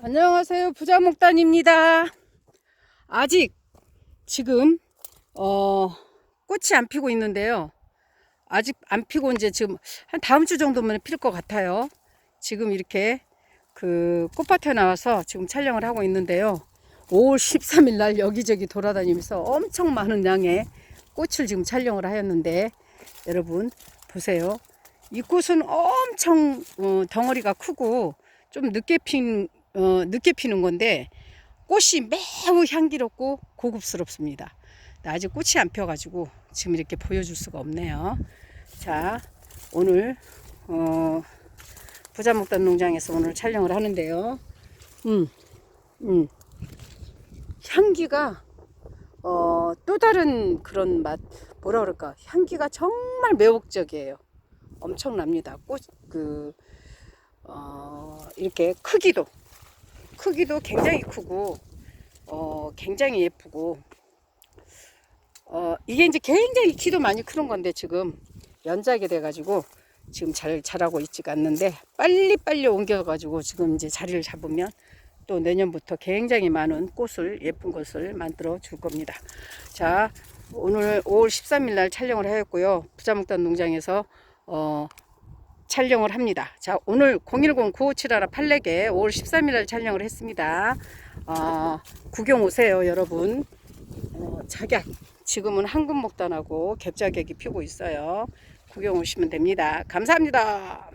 안녕하세요. 부자목단입니다. 아직 지금 어 꽃이 안 피고 있는데요. 아직 안 피고 이제 지금 한 다음 주 정도면 필 것 같아요. 지금 이렇게 그 꽃밭에 나와서 지금 촬영을 하고 있는데요. 5월 13일 날 여기저기 돌아다니면서 엄청 많은 양의 꽃을 지금 촬영을 하였는데 여러분 보세요. 이 꽃은 엄청 어, 덩어리가 크고 좀 늦게 핀 어, 늦게 피는 건데 꽃이 매우 향기롭고 고급스럽습니다. 아직 꽃이 안 펴가지고 지금 이렇게 보여줄 수가 없네요. 자, 오늘 어, 부자목단 농장에서 오늘 촬영을 하는데요. 음, 음, 향기가 어, 또 다른 그런 맛, 뭐라 그럴까? 향기가 정말 매혹적이에요. 엄청납니다. 꽃, 그, 어, 이렇게 크기도, 크기도 굉장히 크고, 어, 굉장히 예쁘고, 어, 이게 이제 굉장히 키도 많이 크는 건데 지금 연작이 돼가지고 지금 잘 자라고 있지가 않는데 빨리 빨리 옮겨가지고 지금 이제 자리를 잡으면 또 내년부터 굉장히 많은 꽃을 예쁜 꽃을 만들어 줄 겁니다. 자 오늘 5월 13일 날 촬영을 하였고요. 부자목단 농장에서 어, 촬영을 합니다. 자 오늘 010-9571-84개 5월 13일 날 촬영을 했습니다. 어, 구경 오세요 여러분. 어, 작약 지금은 황금목단하고 겹작약이 피고 있어요. 구경 오시면 됩니다. 감사합니다.